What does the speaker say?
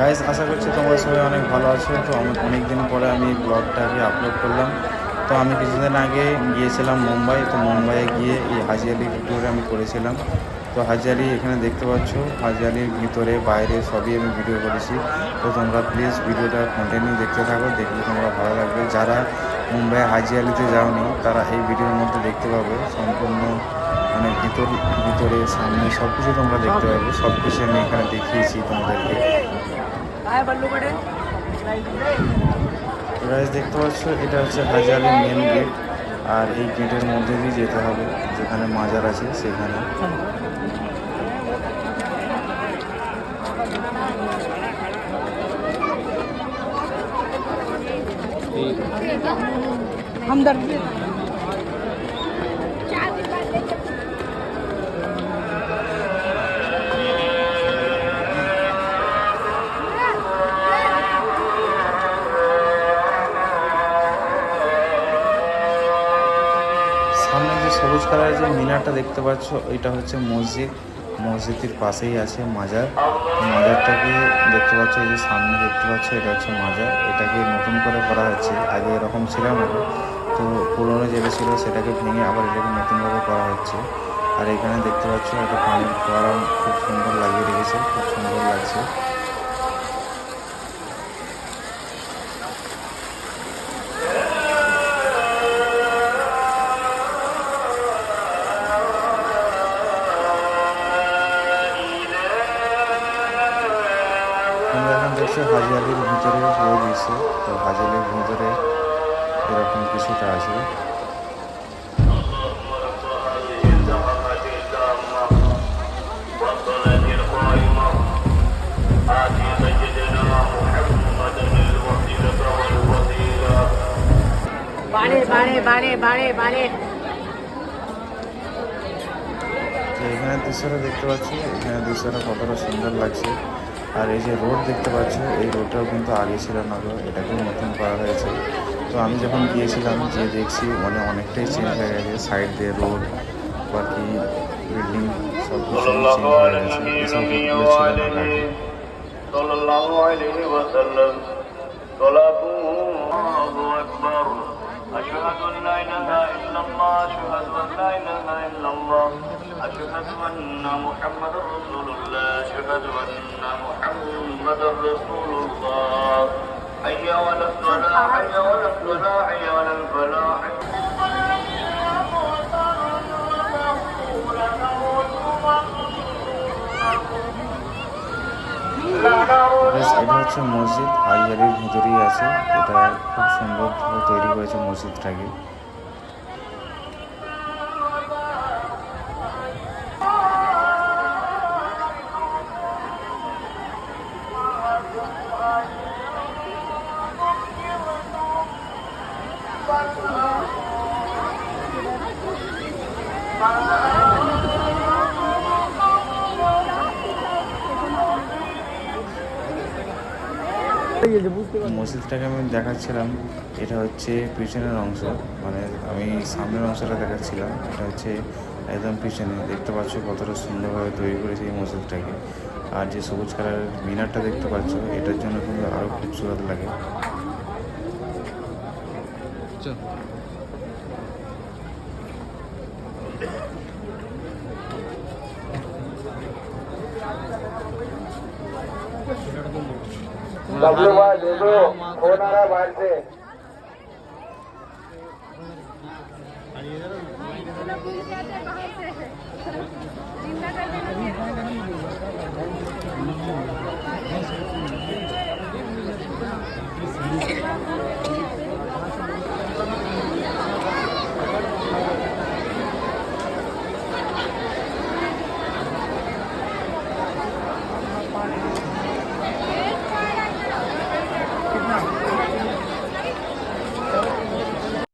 Guys আশা করছি তোমার সবাই অনেক ভালো আছো। তো আমি অনেক দিন পরে আমি ব্লগটাকে আপলোড করলাম। তো আমি কিছুদিন আগে গিয়েছিলাম মুম্বাই। তো মুম্বাইয়ে গিয়ে এই হাজি আলি ভিডিওটা আমি করেছিলাম। তো হাজারি এখানে দেখতে পাচ্ছ হাজারির ভিতরে, বাইরে সবই আমি ভিডিও করেছি। তো তোমরা প্লিজ ভিডিওটা কন্টিনিউ দেখতে থাকো, দেখলে তোমরা ভালো লাগবে। যারা মুম্বাই হাজিয়ালিতে যাওনি, তারা এই ভিডিওর মধ্যে দেখতে পাবে। সম্পূর্ণ মানে ভিতর, ভিতরে, সামনে সব কিছু তোমরা দেখতে পাবে। সব কিছু আমি এখানে দেখিয়েছি তোমাদেরকে। গাইজ দেখতে পাচ্ছ এটা হচ্ছে হাজারের মেন গেট আর এই গেটের মধ্যে দিয়ে যেতে হবে যেখানে মাজার আছে সেখানে हमदर्द সবুজ কালারের যে মিনারটা দেখতে পাচ্ছ এটা হচ্ছে মসজিদ। মসজিদের পাশেই আছে মাজার। মাজারটাকে দেখতে পাচ্ছ, এই যে সামনে দেখতে পাচ্ছ, এটা হচ্ছে মাজার। এটাকে নতুন করে করা হচ্ছে। আগে এরকম ছিল না। তো পুরোনো যেটা ছিল, সেটাকে ভেঙে আবার এটাকে নতুনভাবে করা হচ্ছে। আর এখানে দেখতে পাচ্ছ, একটা পানির ফোয়ারা খুব সুন্দর লাগিয়ে রেখেছে। খুব সুন্দর লাগছে। অবশ্য হাজিয়ালির ভিতরে হয়ে গেছে। তো হাজিয়ালির ভিতরে এরকম কিছুটা আছে। এখানে দৃশ্যটা দেখতে পাচ্ছি। এখানে দৃশ্যটা কতটা সুন্দর লাগছে। আর এই যে রোড দেখতে পাচ্ছ এই রোডটাও কিন্তু আগে ছিল না গো এটাকেও নতুন করা হয়েছে তো আমি যখন গিয়েছিলাম যে দেখছি মানে অনেকটাই চেঞ্জ হয়ে গেছে সাইড দিয়ে রোড বাকি বিল্ডিং সব কিছু চেঞ্জ হয়ে গেছে এসব রোডগুলো ছিল না আগে صلى الله عليه وسلم صلاة الله أكبر أشهد أن لا إله إلا الله أشهد أن لا إله إلا الله أشهد أن محمد رسول الله أشهد أن محمد رسول الله حي على الصلاة حي على الصلاة حي على الفلاح বেশ এটা হচ্ছে মসজিদ হাজারির ভিতরেই আছে এটা খুব সুন্দরভাবে তৈরি করেছে মসজিদটাকে মসজিদটাকে আমি দেখাচ্ছিলাম, এটা হচ্ছে পিছনের অংশ মানে আমি সামনের অংশটা দেখাচ্ছিলাম, এটা হচ্ছে একদম পিছনে, দেখতে পাচ্ছ কতটা সুন্দরভাবে তৈরি করেছে এই মসজিদটাকে। আর যে সবুজ কালারের মিনারটা দেখতে পাচ্ছ, এটার জন্য কিন্তু আরও খুবসুরত লাগে। अच्छा। डब्ल्यू बाय होणारा बाहेरचे